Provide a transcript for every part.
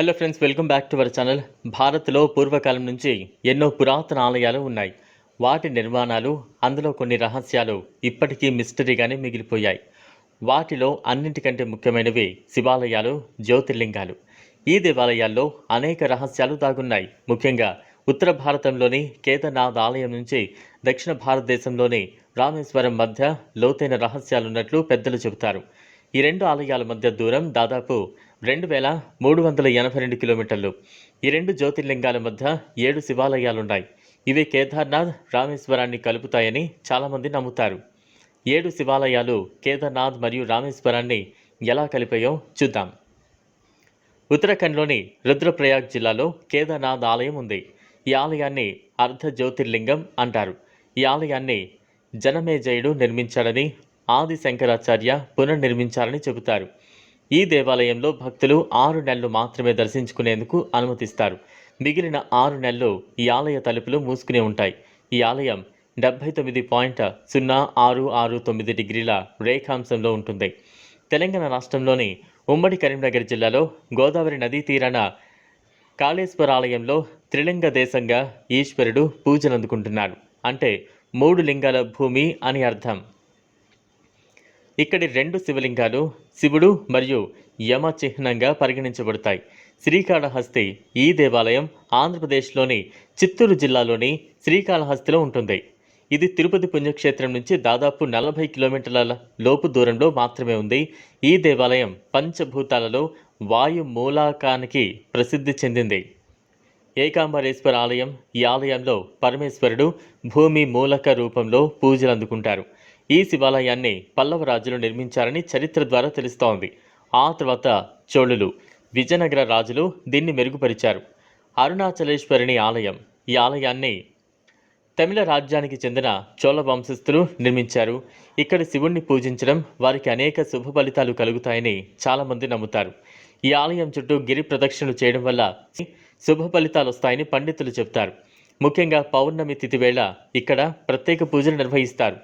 Hello friends welcome back to our channel భారత్లో పూర్వకాలం నుంచి ఎన్నో పురాతన ఆలయాలు ఉన్నాయి. వాటి నిర్మాణాలు అందులో కొన్ని రహస్యాలు ఇప్పటికీ మిస్టరీగానే మిగిలిపోయాయి. వాటిలో అన్నింటికంటే ముఖ్యమైనవి శివాలయాలు జ్యోతిర్లింగాలు. ఈ దేవాలయాల్లో అనేక రహస్యాలు దాగున్నాయి. ముఖ్యంగా ఉత్తర భారతంలోని కేదార్నాథ్ ఆలయం నుంచి దక్షిణ భారతదేశంలోని రామేశ్వరం మధ్య లోతైన రహస్యాలున్నట్లు పెద్దలు చెబుతారు. ఈ రెండు ఆలయాల మధ్య దూరం దాదాపు రెండు వేల మూడు వందల ఎనభై రెండు కిలోమీటర్లు. ఈ రెండు జ్యోతిర్లింగాల మధ్య ఏడు శివాలయాలున్నాయి. ఇవి కేదార్నాథ్ రామేశ్వరాన్ని కలుపుతాయని చాలామంది నమ్ముతారు. ఏడు శివాలయాలు కేదార్నాథ్ మరియు రామేశ్వరాన్ని ఎలా కలిపాయో చూద్దాం. ఉత్తరాఖండ్లోని రుద్రప్రయాగ్ జిల్లాలో కేదార్నాథ్ ఆలయం ఉంది. ఈ ఆలయాన్ని అర్ధ జ్యోతిర్లింగం అంటారు. ఈ ఆలయాన్ని జనమేజయుడు నిర్మించాడని ఆది శంకరాచార్య పునర్నిర్మించాలని చెబుతారు. ఈ దేవాలయంలో భక్తులు ఆరు నెలలు మాత్రమే దర్శించుకునేందుకు అనుమతిస్తారు. మిగిలిన ఆరు నెలలు ఈ ఆలయ తలుపులు మూసుకునే ఉంటాయి. ఈ ఆలయం డెబ్బై తొమ్మిది పాయింట్ సున్నా ఆరు ఆరు తొమ్మిది డిగ్రీల రేఖాంశంలో ఉంటుంది. తెలంగాణ రాష్ట్రంలోని ఉమ్మడి కరీంనగర్ జిల్లాలో గోదావరి నదీ తీరాన కాళేశ్వర ఆలయంలో త్రిలింగ దేశంగా ఈశ్వరుడు పూజనందుకుంటున్నాడు అంటే మూడు లింగాల భూమి అని అర్థం. ఇక్కడి రెండు శివలింగాలు శివుడు మరియు యమ చిహ్నంగా పరిగణించబడతాయి. శ్రీకాళహస్తి ఈ దేవాలయం ఆంధ్రప్రదేశ్లోని చిత్తూరు జిల్లాలోని శ్రీకాళహస్తిలో ఉంటుంది. ఇది తిరుపతి పుణ్యక్షేత్రం నుంచి దాదాపు నలభై కిలోమీటర్ల లోపు దూరంలో మాత్రమే ఉంది. ఈ దేవాలయం పంచభూతాలలో వాయు మూలాకానికి ప్రసిద్ధి చెందింది. ఏకాంబరేశ్వర ఆలయం ఈ ఆలయంలో పరమేశ్వరుడు భూమి మూలక రూపంలో పూజలు అందుకుంటారు ఈ శివాలయాన్ని పల్లవ రాజులు నిర్మించారని చరిత్ర ద్వారా తెలుస్తోంది. ఆ తర్వాత చోళులు విజయనగర రాజులు దీన్ని మెరుగుపరిచారు. అరుణాచలేశ్వరిని ఆలయం ఈ ఆలయాన్ని తమిళ రాజ్యానికి చెందిన చోళ వంశస్థులు నిర్మించారు. ఇక్కడ శివుణ్ణి పూజించడం వారికి అనేక శుభ ఫలితాలు కలుగుతాయని చాలామంది నమ్ముతారు. ఈ ఆలయం చుట్టూ గిరి ప్రదక్షిణలు చేయడం వల్ల శుభ ఫలితాలు వస్తాయని పండితులు చెప్తారు ముఖ్యంగా పౌర్ణమి తిథి వేళ ఇక్కడ ప్రత్యేక పూజలు నిర్వహిస్తారు.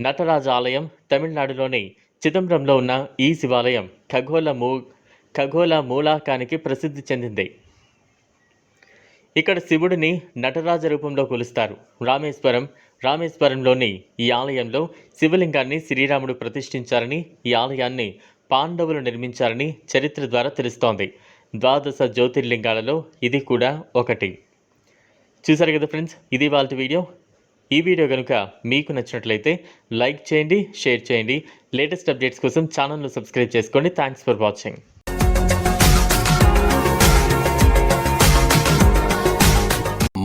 నటరాజ ఆలయం తమిళనాడులోని చిదంబరంలో ఉన్న ఈ శివాలయం ఖగోళ మూ ఖగోళ మూలాకానికి ప్రసిద్ధి చెందింది. ఇక్కడ శివుడిని నటరాజ రూపంలో కొలుస్తారు. రామేశ్వరం రామేశ్వరంలోని ఈ ఆలయంలో శివలింగాన్ని శ్రీరాముడు ప్రతిష్ఠించారని ఈ ఆలయాన్ని పాండవులు నిర్మించారని చరిత్ర ద్వారా తెలుస్తోంది. ద్వాదశ జ్యోతిర్లింగాలలో ఇది కూడా ఒకటి. చూసారు కదా ఫ్రెండ్స్ ఇది వాళ్ళ వీడియో. ఈ వీడియో కనుక మీకు నచ్చినట్లయితే లైక్ చేయండి షేర్ చేయండి. లేటెస్ట్ అప్డేట్స్ కోసం ఛానల్ను సబ్స్క్రైబ్ చేసుకోండి. థ్యాంక్స్ ఫర్ వాచింగ్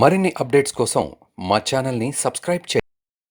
మరిన్ని అప్డేట్స్ కోసం మా ఛానల్ని సబ్స్క్రైబ్ చేయండి.